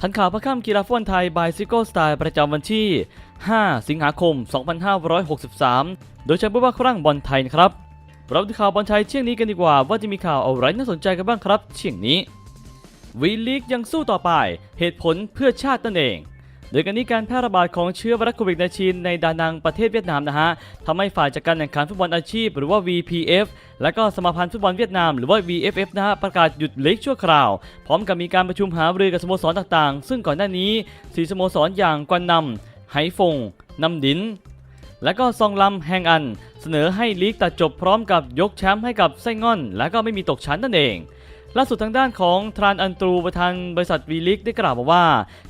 ทันข่าวพระค้ำกีฬาฟุตบอลไทยบายซิโก้สไตล์ประจำวันที่ 5 สิงหาคม 2563 โดยใช้ผู้ว่าครั่งบอลไทยนะครับเราดูข่าวบอลไทยเชี่ยงนี้กันดีกว่าว่าจะมีข่าวอะไรน่าสนใจกันบ้างครับ เชี่ยงนี้วีลีกยังสู้ต่อไป เหตุผลเพื่อชาตินั่นเอง โดยการนี้การแพร่ระบาดของเชื้อไวรัสโควิด -19 ในดานังประเทศเวียดนามนะฮะทำให้ฝ่ายจัดการแข่งขันฟุตบอลอาชีพ หรือว่า VPF และก็สมาพันธ์ฟุตบอลเวียดนามหรือว่า VFF นะฮะประกาศหยุดเลีกชั่วคราว พร้อมกับมีการประชุมหารือกับสโมสรต่างๆ ซึ่งก่อนหน้านี้สีสโมสรอย่างกวนนำไหฟงนำดินและก็ซองลำแฮงอัน เสนอให้ลีกตัดจบพร้อมกับยกแชมป์ให้กับไส้ง่อน และก็ไม่มีตกชั้นนั่นเอง ล่าสุดทางด้านของทรานอันตรูประธานบริษัทวีลิกได้กล่าวมาว่า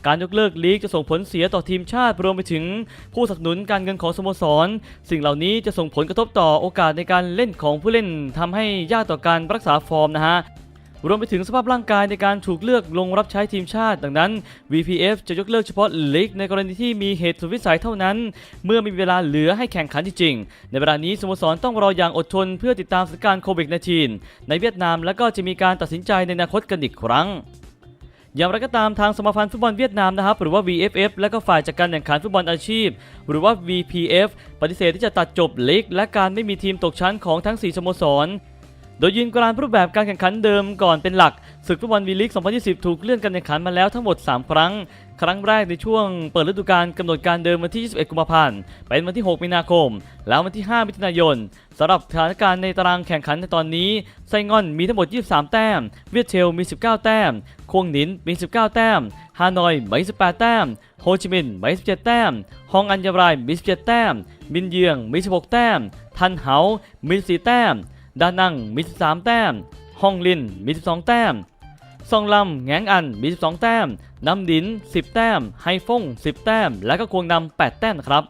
การยกเลิกลีกจะส่งผลเสียต่อทีมชาติรวมไปถึงผู้สนับสนุนการเงินของสโมสร สิ่งเหล่านี้จะส่งผลกระทบต่อโอกาสในการเล่นของผู้เล่นทำให้ยากต่อการรักษาฟอร์มนะฮะ รวมไปถึงสภาพร่างกายในการถูกเลือกลงรับใช้ทีมชาติ ดังนั้น VPF จะยกเลิกเฉพาะลีกในกรณีที่มีเหตุสุดวิสัยเท่านั้น เมื่อมีเวลาเหลือให้แข่งขันจริงๆในเวลานี้สโมสรต้องรออย่างอดทนเพื่อติดตามสถานการณ์โควิด -19 ในเวียดนามแล้วก็จะมีการตัดสินใจในอนาคตกันอีกครั้งอย่างไรก็ตามทางสมาพันธ์ฟุตบอลเวียดนามนะครับหรือว่า VFF และก็ฝ่ายจัดการแข่งขันฟุตบอลอาชีพ หรือว่า VPF ปฏิเสธที่จะตัดจบลีกและการไม่มีทีมตกชั้นของทั้ง 4 สโมสร โดยยืนกรานรูปแบบการแข่งขันเดิมก่อนเป็นหลัก ศึกฟุตบอลวีลีก 2020 ถูกเลื่อนการแข่งขันมาแล้วทั้งหมด 3 ครั้ง ครั้งแรกในช่วงเปิดฤดูกาลกำหนดการเดิมวันที่ 21 กุมภาพันธ์ เป็นวันที่ 6 มีนาคม แล้ววันที่ 5 มิถุนายนสำหรับสถานการณ์ในตารางแข่งขันในตอนนี้ไซงอนมีทั้งหมด 23 แต้ม เวียดเทลมี 19 แต้มคงหนินมี 19 แต้ม ฮานอยมี 18 แต้ม โฮจิมินห์มี 17 แต้ม ฮองอัญญารายมี 17 แต้มบินเยืองมี 16 แต้ม ทันเหามี 4 แต้ม ดานังมี 13 แต้มฮองลินมี 12 แต้ม ซองลำแงงอันมี 12 แต้มน้ำดิน 10 แต้ม ไฮฟง 10 แต้ม และก็ควงนำ8 แต้มครับ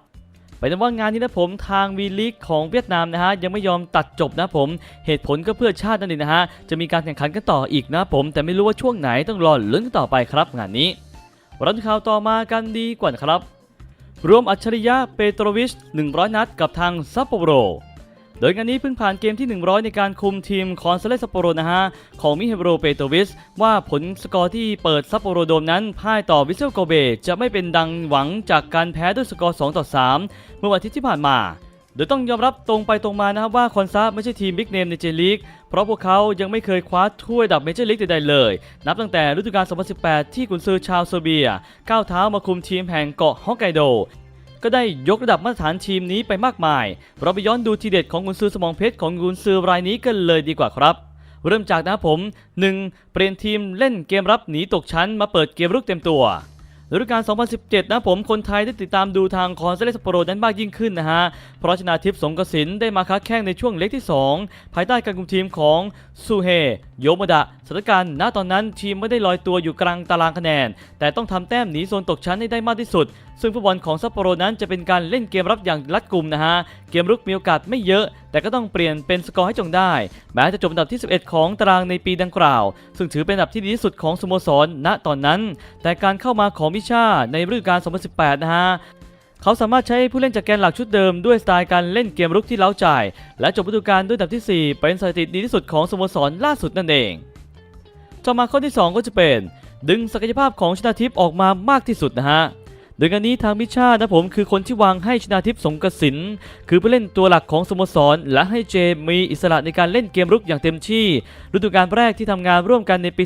ไปนว่างานนี้นะผมทางวีลีกของเวียดนามนะฮะยังไม่ยอมตัดจบนะผมเหตุผลก็เพื่อชาตินั่นเองนะฮะจะมีการแข่งขันกันต่ออีกนะผมแต่ไม่รู้ว่าช่วงไหนต้องรอลุ้นกันต่อไปครับงานนี้รันข่าวต่อมากันดีกว่านครับ รวมอัจฉริยะเปโตรวิช 100 นัดกับทางซัปโปโร โดยงานนี้เพิ่งผ่านเกมที่ 100 ในการคุมทีมคอนซเลสซัปโปโรนะฮะ ของมิเฮโรเปโตวิชว่าผลสกอร์ที่เปิดซัปโปโรโดมนั้นพ่ายต่อวิเซลโกเบจะไม่เป็นดังหวังจากการแพ้ด้วยสกอร์ 2 ต่อ 3 เมื่อวันอาทิตย์ที่ผ่านมาโดยต้องยอมรับตรงไปตรงมานะครับว่าคอนซาไม่ใช่ทีมบิ๊กเนมในเจลีก เพราะพวกเขายังไม่เคยคว้าถ้วยดับเมเจอร์ลีกใดๆเลย นับตั้งแต่ฤดูกาล 2018 ที่กุนซือชาวเซอร์เบียก้าวเท้ามาคุมทีมแห่งเกาะฮอกไกโด ก็ได้ยกระดับมาตรฐานทีมนี้ไปมากมาย เราไปย้อนดูทีเด็ดของกุนซือสมองเพชรของกุนซือรายนี้กันเลยดีกว่าครับ เริ่มจากนะผม 1. เปลี่ยนทีมเล่นเกมรับหนีตกชั้นมาเปิดเกมรุกเต็มตัว ฤดูกาล 2017 นะผมคนไทยได้ติดตามดูทางคอนเซเลสโปโรนั้นมากยิ่งขึ้นนะฮะ เพราะชนาทิพย์สงกสินได้มาค้าแข้งในช่วงเล็กที่ 2 ภายใต้การคุมทีมของซูเฮโยมดะสถานการณ์ณตอนนั้นทีมไม่ได้ลอยตัวอยู่กลางตารางคะแนน แต่ต้องทำแต้มหนีโซนตกชั้นให้ได้มากที่สุด ซึ่งฟุตบอลของซัปโปโรนั้นจะเป็นการเล่นเกมรับอย่างรัดกุมนะฮะ เกมรุกมีโอกาสไม่เยอะแต่ก็ต้องเปลี่ยนเป็นสกอร์ให้จงได้ แม้จะจบอันดับที่ 11 ของตารางในปีดังกล่าว ซึ่งถือเป็นอันดับที่ดีที่สุดของสโมสรณตอนนั้น แต่การเข้ามาของมิชาในฤดูกาล 2018 นะฮะเขาสามารถใช้ผู้เล่นจากแกนหลักชุดเดิมด้วยสไตล์การเล่นเกมรุกที่เล้าใจ และจบฤดูกาลด้วยอันดับที่ 4 เป็นสถิติดีที่สุดของสโมสรล่าสุดนั่นเองต่อมาข้อที่ 2 ก็จะเป็น ดึงศักยภาพของชนาทิพย์ออกมามากที่สุดนะฮะ โดยงานนี้ทางมิชานะผมคือคนที่วางให้ชนาทิพย์สงกสินคือผู้เล่นตัวหลักของสโมสร และให้เจมีอิสระในการเล่นเกมรุกอย่างเต็มที่ ฤดูกาลแรกที่ทำงานร่วมกันในปี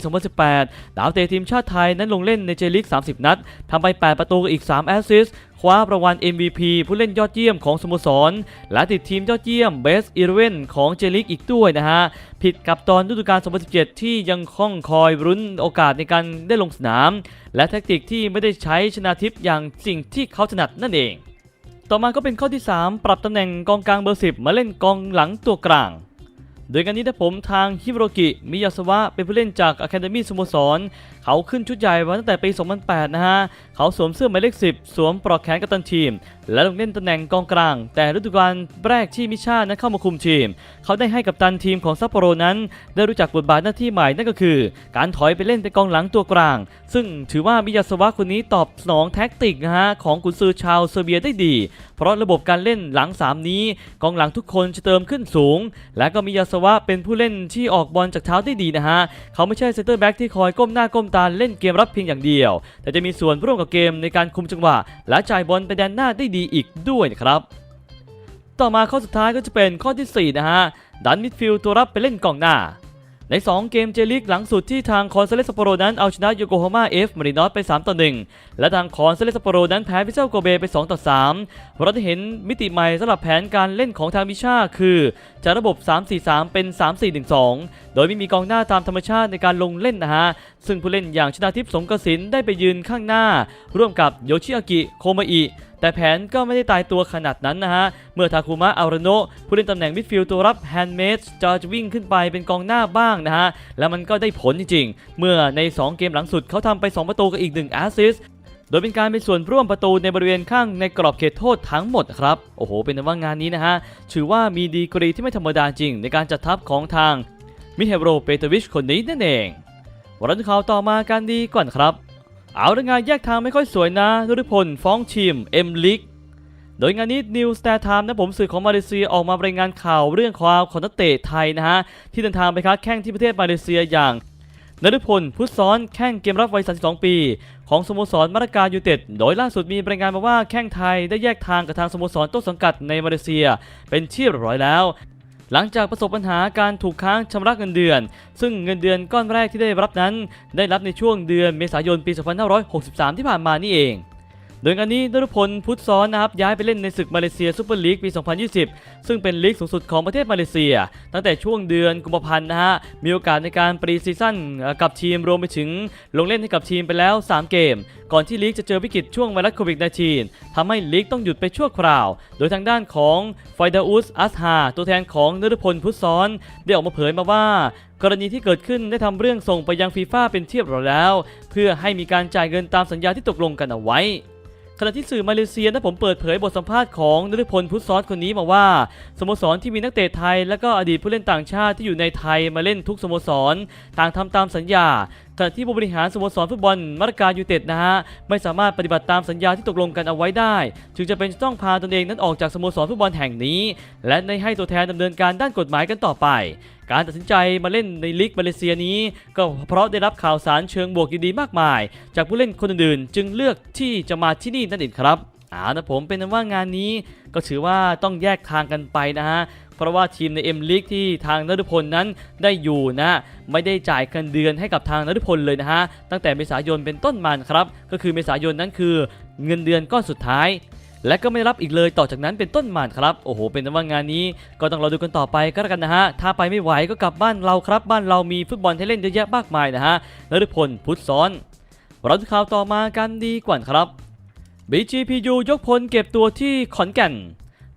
2018 ดาวเตะทีมชาติไทยนั้นลงเล่นในเจลิก 30 นัดทำไป 8 ประตูอีก 3 แอสซิสต์ คว้ารางวัล MVP ผู้เล่นยอดเยี่ยมของสโมสร และติดทีมยอดเยี่ยม Best 11ของเจลิกอีกด้วยนะฮะ ผิดกับตอนฤดูกาล 2017 ที่ยังคล่องคอยรุ้นโอกาสในการได้ลงสนาม และแทคติกที่ไม่ได้ใช้ชนาทิพย์อย่างสิ่งที่เขาถนัดนั่นเอง ต่อมาก็เป็นข้อที่ 3 ปรับตำแหน่งกองกลางเบอร์ 10 มาเล่นกองหลังตัวกลาง โดยการนี้ถ้าผมทางฮิโรกิมิยาสวะเป็นผู้เล่นจากอะคาเดมี่สโมสร เขาขึ้นชุดใหญ่มาตั้งแต่ปี 2008 นะฮะ เขาสวมเสื้อหมายเลข 10 สวมปลอกแขนกัปตันทีม และลงเล่นตำแหน่งกองกลาง แต่ฤดูกาลแรกที่มิชานั้นเข้ามาคุมทีม เขาได้ให้กัปตันทีมของซัปโปโรนั้น ได้รู้จักบทบาทหน้าที่ใหม่นั่นก็คือ การถอยไปเล่นเป็นกองหลังตัวกลาง ซึ่งถือว่ามิยาสวะคนนี้ตอบสนองแท็กติกนะฮะของกุนซือชาวเซอร์เบียได้ดี เพราะระบบการเล่นหลัง 3 นี้ กองหลังทุกคนจะเติมขึ้นสูง และก็มิยาสวะเป็นผู้เล่นที่ออกบอลจากเท้าได้ดีนะฮะ เขาไม่ใช่เซนเตอร์แบ็กที่คอยก้มหน้าก้มตาเล่นเกมรับเพียงอย่างเดียว แต่จะมีส่วนร่วมกับเกมในการคุมจังหวะ และจ่ายบอลไปแดนหน้าได้ดีอีกด้วยนะครับ ต่อมาข้อสุดท้ายก็จะเป็นข้อทีสี่4นะฮะดันมิดฟิลด์ตัวรับไปเล่นกองหน้า ใน 2 เกมเจลิกหลังสุดที่ทางคอนเซเลสโปโรนั้นเอาชนะโยโกฮาม่าเอฟมารินอสไป 3 ต่อ 1 และทางคอนเซเลสโปโรนั้นแพ้วิเซลโกเบไป 2 ต่อ 3 เราได้เห็นมิติใหม่สำหรับแผนการเล่นของทางมิชาคือจากระบบ 3-4-3 เป็น 3-4-1-2 โดยไม่มีกองหน้าตามธรรมชาติในการลงเล่นนะฮะ ซึ่งผู้เล่นอย่างชนาทิพย์สงกสินได้ไปยืนข้างหน้า ร่วมกับโยชิอากิโคมาอิ แต่แผนก็ไม่ได้ตายตัวขนาดนั้นนะฮะ เมื่อทาคุมะอารโนะผู้เล่นตำแหน่งมิดฟิลด์ตัวรับแฮนด์เมดจะวิ่งขึ้นไปเป็นกองหน้าบ้างนะฮะ แล้วมันก็ได้ผลจริงๆ เมื่อใน 2 เกมหลังสุดเขาทำไป 2 ประตูกับอีก 1 แอสซิสโดยเป็นการเป็นส่วนร่วมประตูในบริเวณข้างในกรอบเขตโทษทั้งหมดครับ โอ้โห เป็นว่างานนี้นะฮะ ถือว่ามีดีกรีที่ไม่ธรรมดาจริงในการจัดทัพของทางมิเฮโรเปโตวิชคนนี้นั่นเอง วันข่าวต่อมาการดีก่อนครับ เอาละงานแยกทางไม่ค่อยสวยนะนุริพลฟ้องทีมเอ็มลิกโดยงานนี้ New Star Time นะผมสื่อของมาเลเซียออกมารายงานข่าวเรื่องความของนักเตะไทยนะฮะ ที่เดินทางไปค้าแข่งที่ประเทศมาเลเซียอย่างนฤพลพุทธซ้อนแข่งเกมรับวัย 32 ปี ของสโมสรมาตรการยูเต็ด โดยล่าสุดมีรายงานมาว่าแข่งไทยได้แยกทางกับทางสโมสรต้นสังกัดในมาเลเซีย เป็นที่เรียบร้อยแล้ว หลังจากประสบปัญหาการถูกค้างชำระเงินเดือน ซึ่งเงินเดือนก้อนแรกที่ได้รับนั้น ได้รับในช่วงเดือนเมษายนปี 2563 ที่ผ่านมานี่เอง โดยงานนี้นฤพลพุทธซ้อนนะครับย้ายไปเล่นในศึกมาเลเซียซูเปอร์ลีกปี 2020 ซึ่งเป็นลีกสูงสุดของประเทศมาเลเซีย ตั้งแต่ช่วงเดือนกุมภาพันธ์นะฮะมีโอกาสในการปรีซีซั่นกับทีมรวมไปถึงลงเล่นให้กับทีมไปแล้ว 3 เกม ก่อนที่ลีกจะเจอวิกฤตช่วงไวรัสโควิด -19 ทำให้ลีกต้องหยุดไปชั่วคราว โดยทางด้านของไฟดาอุสอัสฮาตัวแทนของนฤพลพุทธซ้อนได้ออกมาเผยมาว่ากรณีที่เกิดขึ้นได้ทำเรื่องส่งไปยังฟีฟ่าเป็นเรียบร้อยแล้ว เพื่อให้มีการจ่ายเงินตามสัญญาที่ตกลงกันเอาไว้ ขณะที่สื่อมาเลเซียนะผมเปิดเผยบทสัมภาษณ์ของนฤพลพุทธซอสคนนี้มาว่าสโมสรที่มีนักเตะไทย และก็อดีตผู้เล่นต่างชาติที่อยู่ในไทยมาเล่นทุกสโมสร ต่างทำตามสัญญาขณะที่ผู้บริหารสโมสรฟุตบอลมาตรการยูเต็ดนะฮะไม่สามารถปฏิบัติตามสัญญาที่ตกลงกันเอาไว้ได้ จึงจะเป็นต้องพาตนเองนั้นออกจากสโมสรฟุตบอลแห่งนี้ และได้ให้ตัวแทนดำเนินการด้านกฎหมายกันต่อไป การตัดสินใจมาเล่นในลีกมาเลเซียนี้ ก็เพราะได้รับข่าวสารเชิงบวกดีๆมากมาย จากผู้เล่นคนอื่นๆ จึงเลือกที่จะมาที่นี่นั่นเองครับเอานะผมเป็นนั้นว่างานนี้ก็ถือว่าต้องแยกทางกันไปนะฮะ เพราะว่าทีมในเอ็มลีกที่ทางนฤพลนั้นได้อยู่นะ ไม่ได้จ่ายเงินเดือนให้กับทางนฤพลเลยนะฮะ ตั้งแต่เมษายนเป็นต้นมาครับ ก็คือเมษายนนั้นคือเงินเดือนก้อนสุดท้าย และก็ไม่รับอีกเลยต่อจากนั้นเป็นต้นมาครับ โอ้โห เป็นตัว่างานนี้ก็ต้องรอดูกันต่อไปก็แล้วกันนะฮะ ถ้าไปไม่ไหวก็กลับบ้านเราครับ บ้านเรามีฟุตบอลให้เล่นเยอะแยะมากมายนะฮะนฤพลพุทธซ้อนเราดูข่าวต่อมากันดีกว่าครับ BGPU ยกพลเก็บตัวที่ขอนแก่น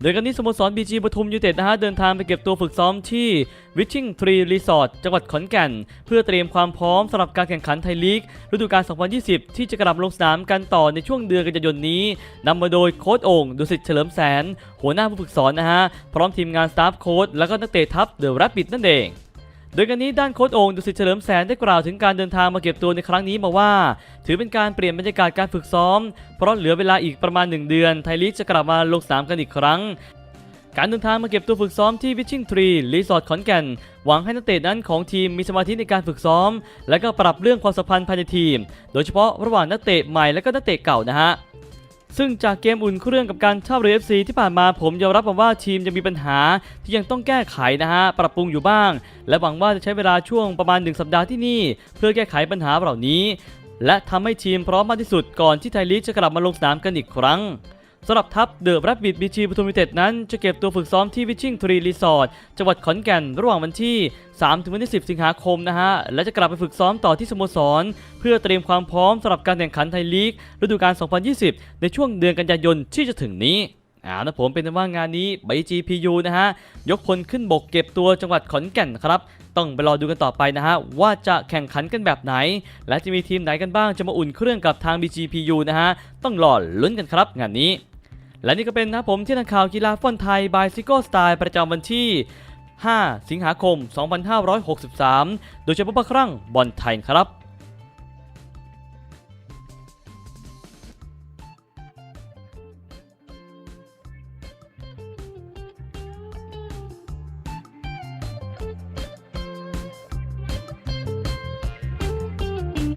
โดยกันนี้สโมสรบีจีปทุมยูเต็ดนะฮะเดินทางไปเก็บตัวฝึกซ้อมที่วิชิงทรีรีสอร์ทจังหวัดขอนแก่น เพื่อเตรียมความพร้อมสำหรับการแข่งขันไทยลีกฤดูกาล 2020 ที่จะกลับลงสนามกันต่อในช่วงเดือนกันยายนนี้นำมาโดยโค้ชโอ่งดุสิตเฉลิมแสน หัวหน้าผู้ฝึกสอนนะฮะพร้อมทีมงานสตาฟโค้ชแล้วก็นักเตะทัพเดอะแรปปิดนั่นเอง โดยกันนี้ด้านโค้ชโอ่งดุสิตเฉลิมแสนได้กล่าวถึงการเดินทางมาเก็บตัวในครั้งนี้มาว่า ถือเป็นการเปลี่ยนบรรยากาศการฝึกซ้อม เพราะเหลือเวลาอีกประมาณ 1 เดือน ไทยลีกจะกลับมาลงสนามกันอีกครั้ง การเดินทางมาเก็บตัวฝึกซ้อมที่วิชิงทรีรีสอร์ทขอนแก่น หวังให้นักเตะนั้นของทีมมีสมาธิในการฝึกซ้อม และก็ปรับเรื่องความสัมพันธ์ภายในทีม โดยเฉพาะระหว่างนักเตะใหม่และก็นักเตะเก่านะฮะ ซึ่งจากเกมอุ่นเครื่องกับการท่าเรือ FC ที่ผ่านมาผมยอมรับว่าทีมยังมีปัญหาที่ยังต้องแก้ไขนะฮะ ปรับปรุงอยู่บ้าง และหวังว่าจะใช้เวลาช่วงประมาณ 1 สัปดาห์ที่นี่ เพื่อแก้ไขปัญหาเหล่านี้ และทำให้ทีมพร้อมมากที่สุดก่อนที่ไทยลีกจะกลับมาลงสนามกันอีกครั้ง สำหรับทัพเดอะรปบิดบีจีปทุมยูเต็ดนั้น จะเก็บตัวฝึกซ้อมที่วิชิงทรีรีสอร์ทจังหวัดขอนแก่นระหว่างวันที่ 3 ถึงวันที่ 10 สิงหาคมนะฮะ และจะกลับไปฝึกซ้อมต่อที่สโมสร เพื่อเตรียมความพร้อมสำหรับการแข่งขันไทยลีกฤดูกาล 2020 ในช่วงเดือนกันยายนที่จะถึงนี้อ่านะผมเป็นว่างานนี้ไบจีพียูนะฮะ ยกพลขึ้นบกเก็บตัวจังหวัดขอนแก่นครับ ต้องไปรอดูกันต่อไปนะฮะ ว่าจะแข่งขันกันแบบไหน และจะมีทีมไหนกันบ้างจะมาอุ่นเครื่องกับทาง BGPU นะฮะ ต้องรอลุ้นกันครับงานนี้ และนี่ก็เป็นนะครับผมที่นักข่าวกีฬาฟุตบอลไทยบายซิโก้สไตล์ประจำวันที่ 5 สิงหาคม 2563 โดยเฉพาะครั้งบอลไทยครับ